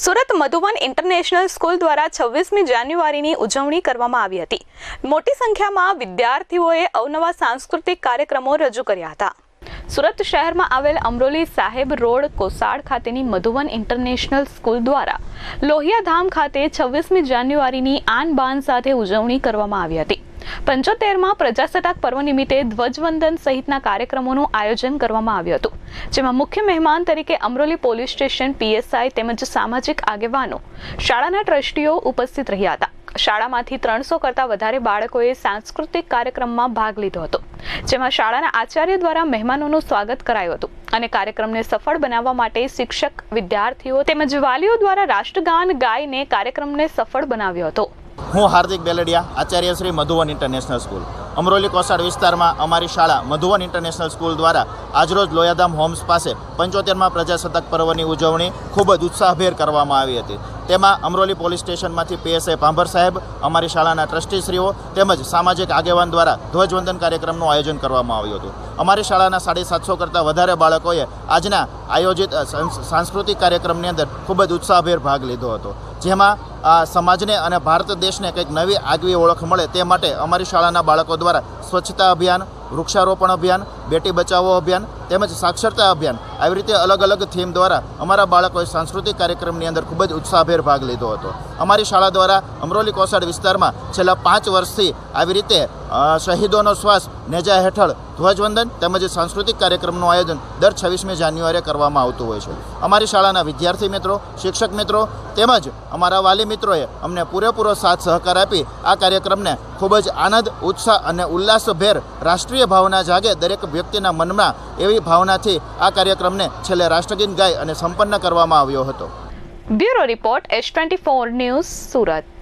Surat Madhuvan international school દ્વારા છવ્વીસમી જાન્યુઆરીની ઉજવણી કરવામાં આવી હતી. મોટી સંખ્યામાં વિદ્યાર્થીઓએ અવનવા સાંસ્કૃતિક કાર્યક્રમો રજૂ કર્યા હતા. સુરત શહેરમાં આવેલ અમરોલી સાહેબ રોડ, કોસાડ ખાતેની મધુવન ઇન્ટરનેશનલ સ્કૂલ દ્વારા લોહિયાધામ ખાતે છવ્વીસમી જાન્યુઆરીની આન બાન સાથે ઉજવણી કરવામાં આવી હતી. પંચોતેરમાં પ્રજાસત્તાક પર્વ નિમિત્તે ધ્વજવંદન સહિતના કાર્યક્રમોનું આયોજન કરવામાં આવ્યું હતું, જેમાં મુખ્ય મહેમાન તરીકે અમરોલી પોલીસ સ્ટેશન પીએસઆઈ તેમજ સામાજિક આગેવાનો, શાળાના ટ્રસ્ટીઓ ઉપસ્થિત રહ્યા હતા. શાળામાંથી ત્રણસો કરતાં વધારે બાળકોએ સાંસ્કૃતિક કાર્યક્રમમાં ભાગ લીધો હતો, જેમાં શાળાના આચાર્ય દ્વારા મહેમાનોનું સ્વાગત કરાયું હતું અને કાર્યક્રમને સફળ બનાવવા માટે શિક્ષક, વિદ્યાર્થીઓ તેમજ વાલીઓ દ્વારા રાષ્ટ્રગાન ગાઈને કાર્યક્રમને સફળ બનાવ્યો હતો. હું હાર્દિક બેલડિયા, આચાર્ય શ્રી મધુવન ઇન્ટરનેશનલ સ્કૂલ અમરોલી કોસાડ વિસ્તારમાં અમારી શાળા મધુવન ઇન્ટરનેશનલ સ્કૂલ દ્વારા આજરોજ લોયાધામ હોમ્સ પાસે પંચોતેરમાં પ્રજાસત્તાક પર્વની ઉજવણી ખૂબ જ ઉત્સાહભેર કરવામાં આવી હતી. તેમાં અમરોલી પોલીસ સ્ટેશનમાંથી પીએસઆઈ ભાંભર સાહેબ, અમારી શાળાના ટ્રસ્ટીશ્રીઓ તેમજ સામાજિક આગેવાન દ્વારા ધ્વજવંદન કાર્યક્રમનું આયોજન કરવામાં આવ્યું હતું. અમારી શાળાના સાડી સાતસો કરતાં વધારે બાળકોએ આજના આયોજિત સાંસ્કૃતિક કાર્યક્રમની અંદર ખૂબ જ ઉત્સાહભેર ભાગ લીધો હતો. જેમાં આ સમાજને અને ભારત દેશને કંઈક નવી આગવી ઓળખ મળે તે માટે અમારી શાળાના બાળકો દ્વારા સ્વચ્છતા અભિયાન, વૃક્ષારોપણ અભિયાન, બેટી બચાવો અભિયાન તેમજ સાક્ષરતા અભિયાન આવી રીતે અલગ અલગ થીમ દ્વારા અમારા બાળકોએ સાંસ્કૃતિક કાર્યક્રમની અંદર ખૂબ જ ઉત્સાહભેર ભાગ લીધો હતો. અમારી શાળા દ્વારા અમરોલી કોસાડ વિસ્તારમાં છેલ્લા પાંચ વર્ષથી આવી રીતે શહીદોનો શ્વાસ નેજા હેઠળ ધ્વજવંદન તેમજ સાંસ્કૃતિક કાર્યક્રમનું આયોજન દર છવ્વીસમી જાન્યુઆરીએ કરવામાં આવતું હોય છે. અમારી શાળાના વિદ્યાર્થી મિત્રો, શિક્ષક મિત્રો તેમજ અમારા વાલી મિત્રોએ અમને પૂરેપૂરો સાથ સહકાર આપી આ કાર્યક્રમને ખૂબ જ આનંદ, ઉત્સાહ અને ઉલ્લાસભેર રાષ્ટ્રીય ભાવના જાગે દરેક વ્યક્તિના મનમાં એવી ભાવનાથી આ કાર્યક્રમને છેલ્લે રાષ્ટ્રગીત ગાય અને સંપન્ન કરવામાં આવ્યો હતો. Bureau report H twenty four news Surat.